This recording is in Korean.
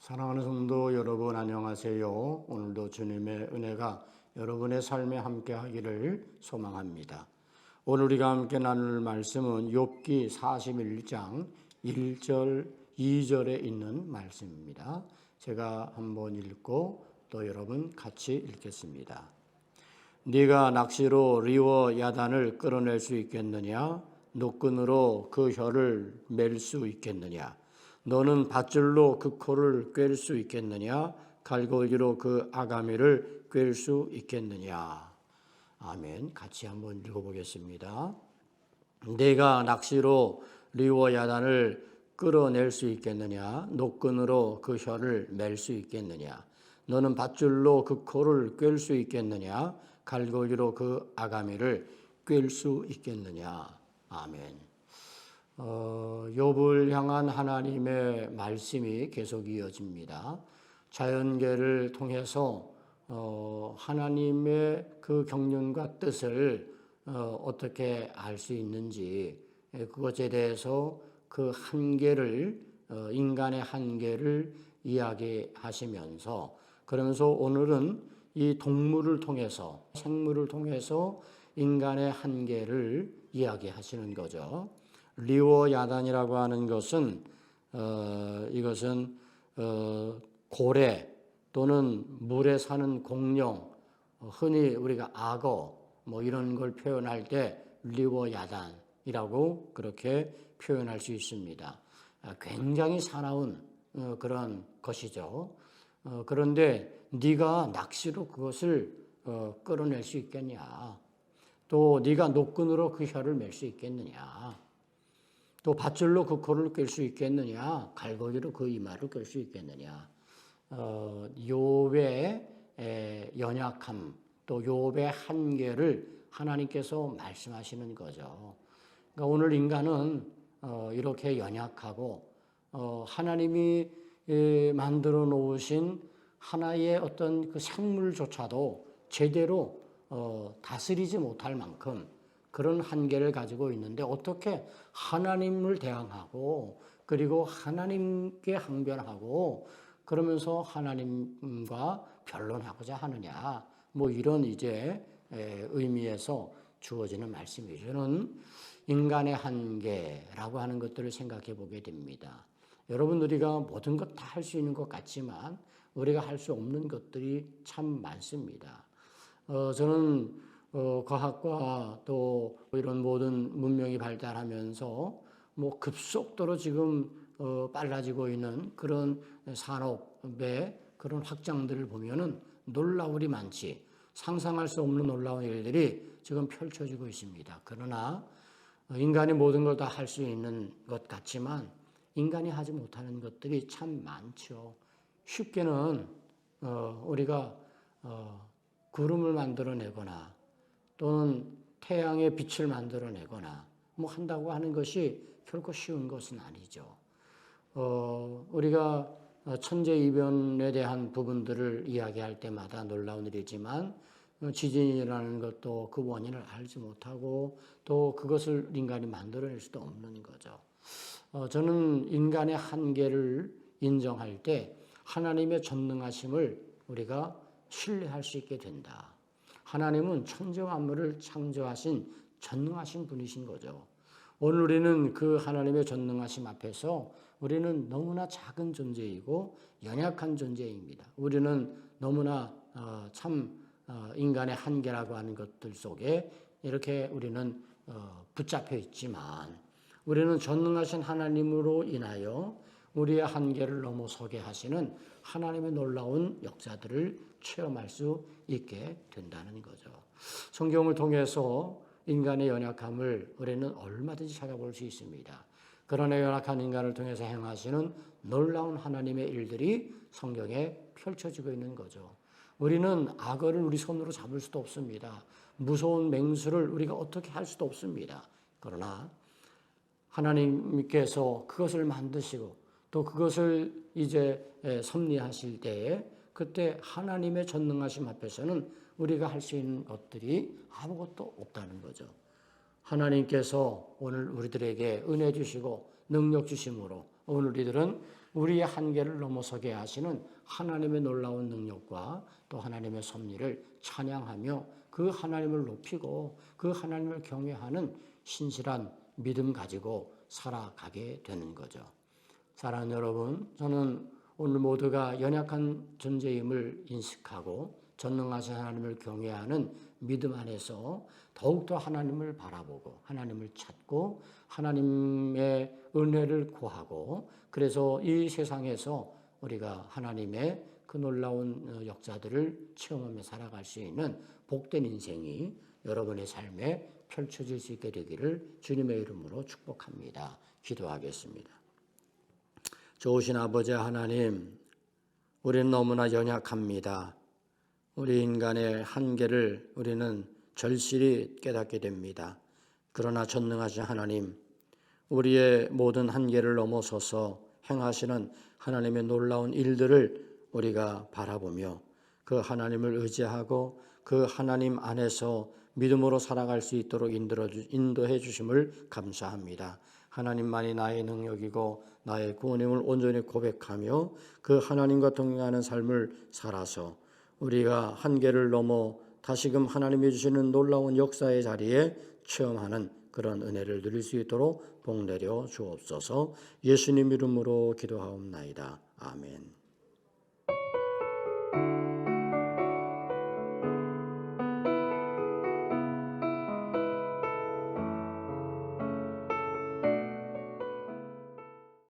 사랑하는 성도 여러분 안녕하세요. 오늘도 주님의 은혜가 여러분의 삶에 함께 하기를 소망합니다. 오늘 우리가 함께 나눌 말씀은 욥기 41장 1절 2절에 있는 말씀입니다. 제가 한번 읽고 또 여러분 같이 읽겠습니다. 네가 낚시로 리워 야단을 끌어낼 수 있겠느냐? 노끈으로 그 혀를 맬 수 있겠느냐? 너는 밧줄로 그 코를 꿰수 있겠느냐? 갈고리로 그 아가미를 꿰 수 있겠느냐? 아멘. 같이 한번 읽어보겠습니다. 내가 낚시로 리워 야단을 끌어낼 수 있겠느냐? 노끈으로 그 혀를 맬 수 있겠느냐? 너는 밧줄로 그 코를 꿰 수 있겠느냐? 갈고리로 그 아가미를 꿰 수 있겠느냐? 아멘. 어, 욥을 향한 하나님의 말씀이 계속 이어집니다. 자연계를 통해서 어, 하나님의 그 경륜과 뜻을 어, 어떻게 알 수 있는지 예, 그것에 대해서 그 한계를 어, 인간의 한계를 이야기하시면서 그러면서 오늘은 이 동물을 통해서 생물을 통해서 인간의 한계를 이야기하시는 거죠. 리워 야단이라고 하는 것은 어, 이것은 어, 고래 또는 물에 사는 공룡 어, 흔히 우리가 악어 뭐 이런 걸 표현할 때 리워 야단이라고 그렇게 표현할 수 있습니다. 아, 굉장히 사나운 어, 그런 것이죠. 어, 그런데 네가 낚시로 그것을 어, 끌어낼 수 있겠냐? 또 네가 노끈으로 그 혀를 맬 수 있겠느냐? 또 밧줄로 그 코를 꿰수 있겠느냐? 갈고리로 그 이마를 꿰수 있겠느냐? 어, 에, 연약함 또 욥의 한계를 하나님께서 말씀하시는 거죠. 그러니까 오늘 인간은 어, 이렇게 연약하고 어, 하나님이 에, 만들어 놓으신 하나의 어떤 그 생물조차도 제대로 어, 다스리지 못할 만큼 그런 한계를 가지고 있는데 어떻게 하나님을 대항하고 그리고 하나님께 항변하고 그러면서 하나님과 변론하고자 하느냐 뭐 이런 이제 에, 의미에서 주어지는 말씀이죠. 저는 인간의 한계라고 하는 것들을 생각해 보게 됩니다. 여러분 우리가 모든 것 다 할 수 있는 것 같지만 우리가 할 수 없는 것들이 참 많습니다. 어, 저는 어, 과학과 또 이런 모든 문명이 발달하면서 뭐 급속도로 지금 어, 빨라지고 있는 그런 산업의 그런 확장들을 보면은 놀라울이 많지 상상할 수 없는 놀라운 일들이 지금 펼쳐지고 있습니다. 그러나 인간이 모든 걸 다 할 수 있는 것 같지만 인간이 하지 못하는 것들이 참 많죠. 쉽게는 어, 우리가 어, 구름을 만들어내거나 또는 태양의 빛을 만들어내거나 뭐 한다고 하는 것이 결코 쉬운 것은 아니죠. 어, 우리가 천재 이변에 대한 부분들을 이야기할 때마다 놀라운 일이지만 지진이라는 것도 그 원인을 알지 못하고 또 그것을 인간이 만들어낼 수도 없는 거죠. 어, 저는 인간의 한계를 인정할 때 하나님의 전능하심을 우리가 신뢰할 수 있게 된다. 하나님은 천재 만물을 창조하신 전능하신 분이신 거죠. 오늘 우리는 그 하나님의 전능하심 앞에서 우리는 너무나 작은 존재이고 연약한 존재입니다. 우리는 너무나 어, 참 어, 인간의 한계라고 하는 것들 속에 이렇게 우리는 어, 붙잡혀 있지만 우리는 전능하신 하나님으로 인하여 우리의 한계를 넘어서게 하시는 하나님의 놀라운 역사들을 체험할 수 있게 된다는 거죠. 성경을 통해서 인간의 연약함을 우리는 얼마든지 찾아볼 수 있습니다. 그러나 연약한 인간을 통해서 행하시는 놀라운 하나님의 일들이 성경에 펼쳐지고 있는 거죠. 우리는 악어를 우리 손으로 잡을 수도 없습니다. 무서운 맹수를 우리가 어떻게 할 수도 없습니다. 그러나 하나님께서 그것을 만드시고 또 그것을 이제 섭리하실 때에 그때 하나님의 전능하심 앞에서는 우리가 할 수 있는 것들이 아무것도 없다는 거죠. 하나님께서 오늘 우리들에게 은혜 주시고 능력 주심으로 오늘 우리들은 우리의 한계를 넘어서게 하시는 하나님의 놀라운 능력과 또 하나님의 섭리를 찬양하며 그 하나님을 높이고 그 하나님을 경외하는 신실한 믿음 가지고 살아가게 되는 거죠. 사랑하는 여러분, 저는 오늘 모두가 연약한 존재임을 인식하고 전능하신 하나님을 경외하는 믿음 안에서 더욱더 하나님을 바라보고 하나님을 찾고 하나님의 은혜를 구하고 그래서 이 세상에서 우리가 하나님의 그 놀라운 역사들을 체험하며 살아갈 수 있는 복된 인생이 여러분의 삶에 펼쳐질 수 있게 되기를 주님의 이름으로 축복합니다. 기도하겠습니다. 좋으신 아버지 하나님, 우리는 너무나 연약합니다. 우리 인간의 한계를 우리는 절실히 깨닫게 됩니다. 그러나 전능하신 하나님, 우리의 모든 한계를 넘어서서 행하시는 하나님의 놀라운 일들을 우리가 바라보며 그 하나님을 의지하고 그 하나님 안에서 믿음으로 살아갈 수 있도록 인도해 주심을 감사합니다. 하나님만이 나의 능력이고 나의 구원임을 온전히 고백하며 그 하나님과 동행하는 삶을 살아서 우리가 한계를 넘어 다시금 하나님이 주시는 놀라운 역사의 자리에 체험하는 그런 은혜를 누릴 수 있도록 복 내려 주옵소서 예수님 이름으로 기도하옵나이다. 아멘.